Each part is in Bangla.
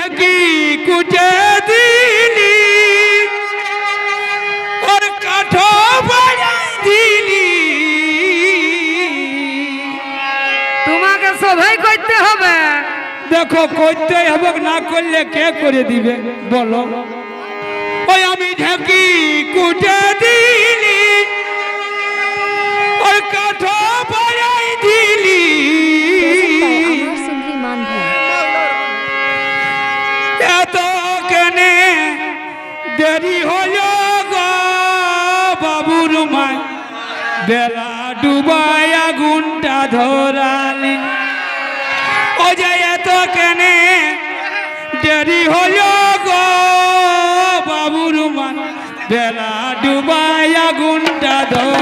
ঢেকি কুটে দিলি ওর কাঠো দিলি তোমাকে সবাই করতে হবে। দেখো, করতে হবে, না করলে কে করে দিবে? বলো। ওই আমি ঢেকি কুটে দিলি। ওর কাঠো বেলা ডুবাই আগুনটা ধরালি। ও যে এত কেনে দেরি হলো গো বাবুর মান। বেলা ডুবাই আগুনটা ধরালি।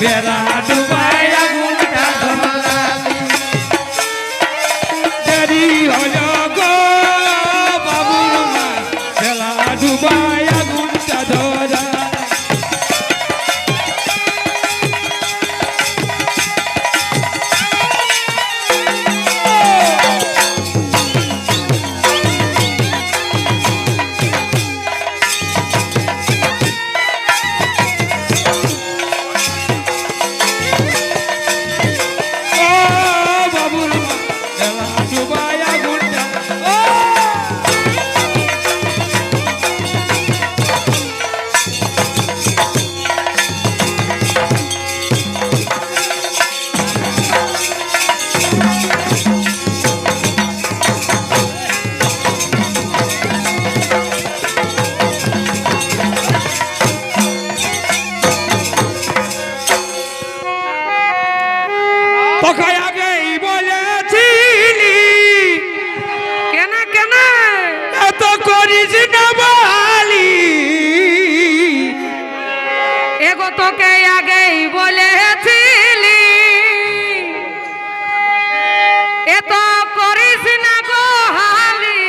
বেড়া এগো তোকে আগেই বলেছিলি। এত করিস না গো হালি।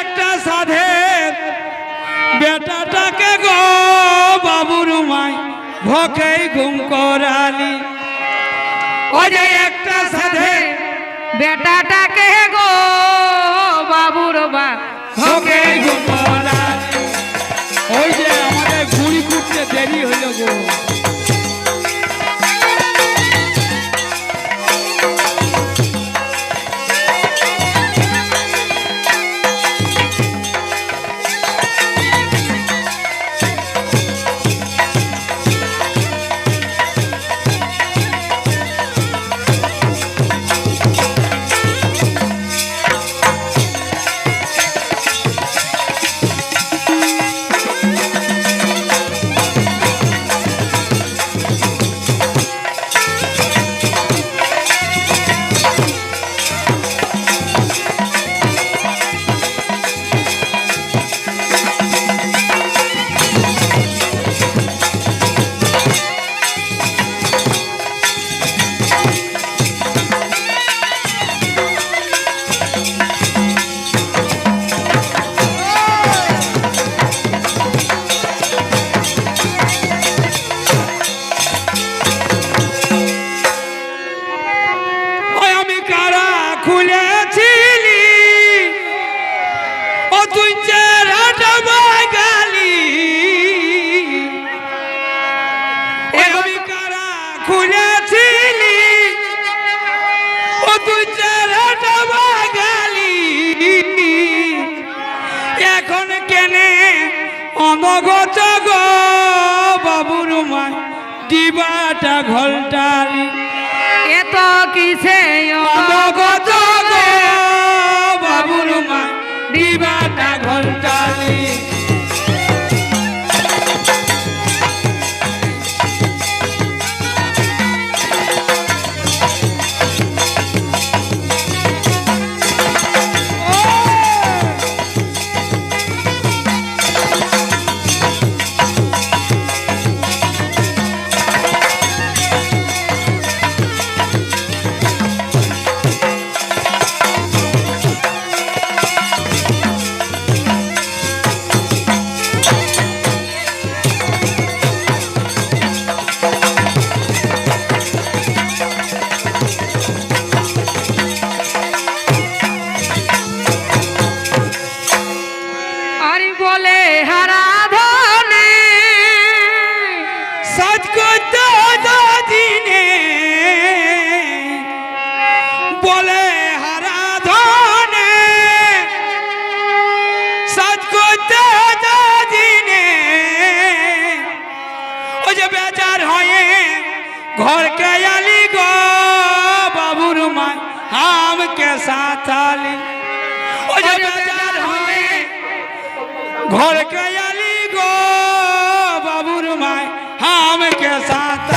একটা সাধের বেটাটাকে গো বাবুর মাই ভকেই ঘুম করালি। ও যে একটা সাধে বেটাটাকে গো বাবুর বা খুলেছিলি। ও তুই চেহারাটা গালি। আমি কারা খুলেছিলি? ও তুই চেহারাটা গালি। এখন কেনে অনগত বাবুর মা দিবাটা ঘলটালি। এত কিসে বাবুর মা দিবাটা ঘলটালি বলে হারা ধনে সাজ করতে দিনে বলে হারা ধনে সাজ করতে দিনে ও যে বেচার হয়ে ঘরকে আলি গো বাবুর মা আমকে সাথ আলি ও যে বেচার হয়ে ঘরকে আলি গো বাবুর মায় হাম কে সাথ